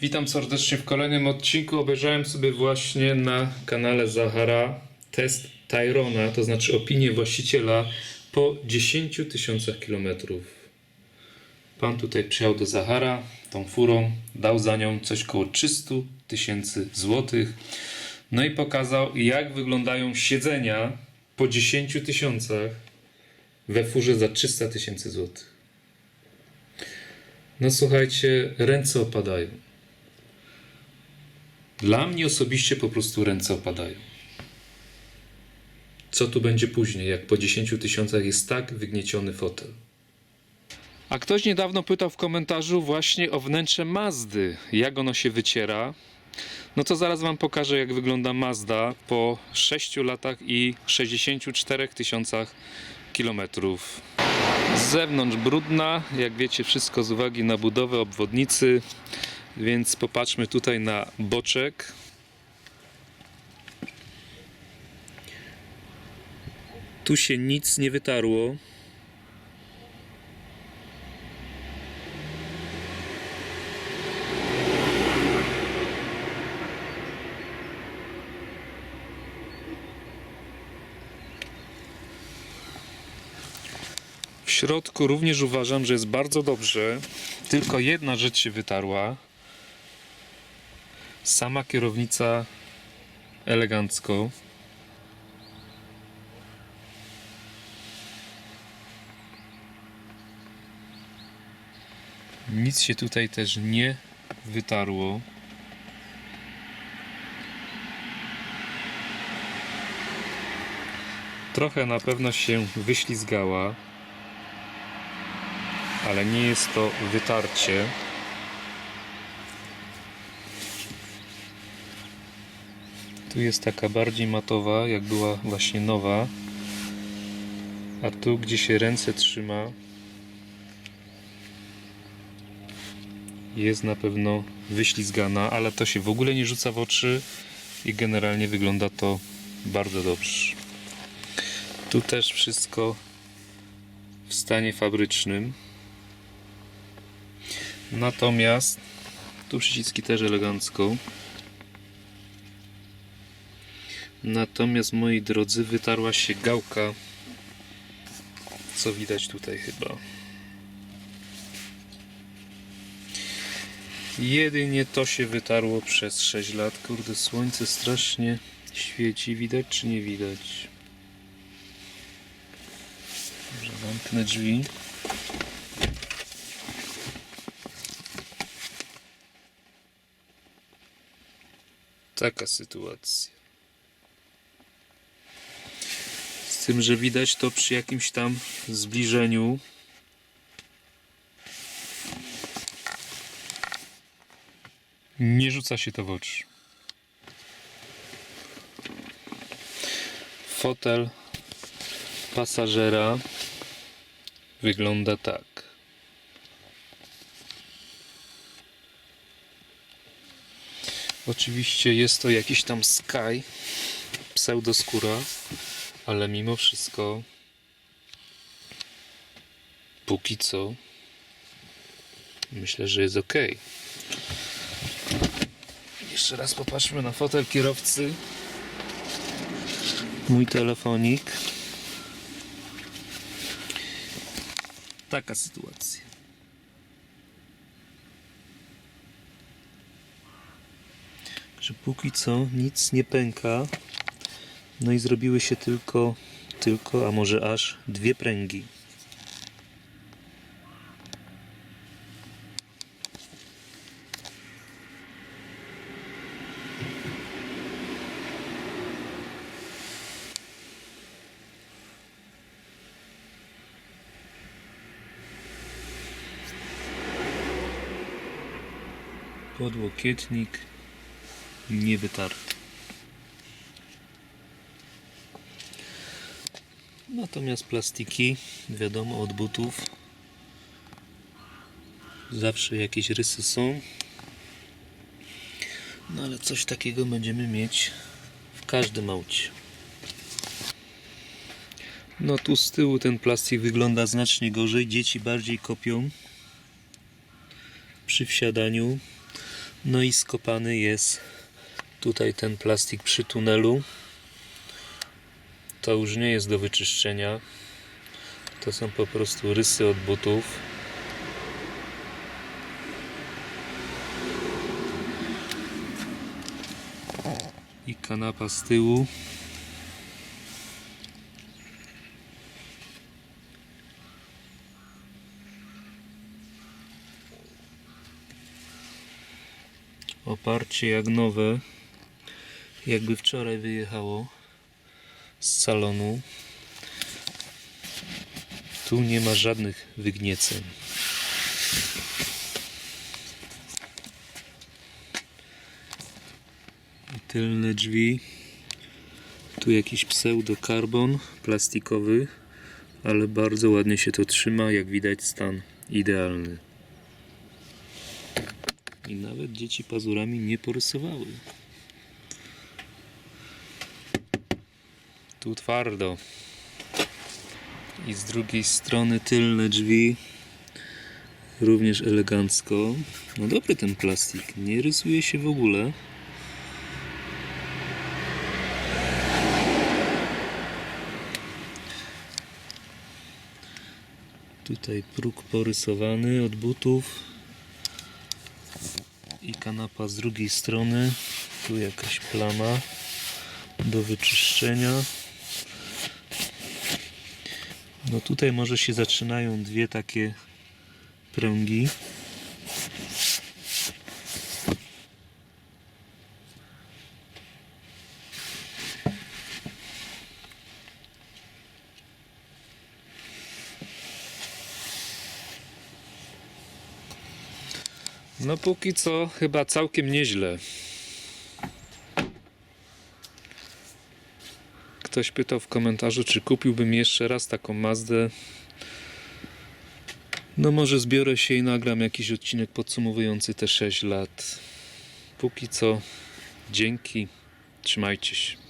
Witam serdecznie w kolejnym odcinku. Obejrzałem sobie właśnie na kanale Zahara test Tyrona, to znaczy opinię właściciela po 10 tysiącach kilometrów. Pan tutaj przyjechał do Zahara tą furą, dał za nią coś koło 300 tysięcy złotych. No i pokazał, jak wyglądają siedzenia po 10 tysiącach we furze za 300 tysięcy złotych. No słuchajcie, ręce opadają. Dla mnie osobiście po prostu ręce opadają. Co tu będzie później, jak po 10 tysiącach jest tak wygnieciony fotel? A ktoś niedawno pytał w komentarzu właśnie o wnętrze Mazdy, jak ono się wyciera. No to zaraz Wam pokażę, jak wygląda Mazda po 6 latach i 64 tysiącach kilometrów. Z zewnątrz brudna, jak wiecie, wszystko z uwagi na budowę obwodnicy, więc popatrzmy tutaj na boczek. Tu się nic nie wytarło. W środku również uważam, że jest bardzo dobrze. Tylko jedna rzecz się wytarła. Sama kierownica elegancko. Nic się tutaj też nie wytarło. Trochę na pewno się wyślizgała ale nie jest to wytarcie. Tu jest taka bardziej matowa, jak była właśnie nowa. A tu, gdzie się ręce trzyma, jest na pewno wyślizgana, ale to się w ogóle nie rzuca w oczy i generalnie wygląda to bardzo dobrze. Tu też wszystko w stanie fabrycznym. Natomiast tu przyciski też elegancko. Natomiast moi drodzy, wytarła się gałka. Co widać tutaj chyba. Jedynie to się wytarło przez 6 lat. Kurde, słońce strasznie świeci. Widać czy nie widać? Może zamknę drzwi. Taka sytuacja. Z tym, że widać to przy jakimś tam zbliżeniu. Nie rzuca się to w oczy. Fotel pasażera wygląda tak. Oczywiście jest to jakiś tam Sky, pseudoskóra, ale mimo wszystko póki co myślę, że jest ok. Jeszcze raz popatrzmy na fotel kierowcy. Mój telefonik. Taka sytuacja. że póki co nic nie pęka. No i zrobiły się tylko, tylko, a może aż dwie pręgi. Podłokietnik nie Natomiast plastiki, wiadomo, od butów zawsze jakieś rysy są. No ale coś takiego będziemy mieć w każdym aucie. No tu z tyłu ten plastik wygląda znacznie gorzej. Dzieci bardziej kopią przy wsiadaniu. No i skopany jest tutaj ten plastik przy tunelu. To już nie jest do wyczyszczenia. To są po prostu rysy od butów. I kanapa z tyłu. Oparcie jak nowe. Jakby wczoraj wyjechało z salonu. Tu nie ma żadnych wygnieceń. Tylne drzwi. Tu jakiś pseudokarbon plastikowy, ale bardzo ładnie się to trzyma. Jak widać, stan idealny. I nawet dzieci pazurami nie porysowały. Tu twardo. I z drugiej strony tylne drzwi. Również elegancko. No dobry ten plastik. Nie rysuje się w ogóle. Tutaj próg porysowany od butów i kanapa z drugiej strony. Tu jakaś plama do wyczyszczenia. No tutaj może się zaczynają dwie takie pręgi. No póki co chyba całkiem nieźle. Ktoś pytał w komentarzu, czy kupiłbym jeszcze raz taką Mazdę. No może zbiorę się i nagram jakiś odcinek podsumowujący te 6 lat. Póki co dzięki. Trzymajcie się.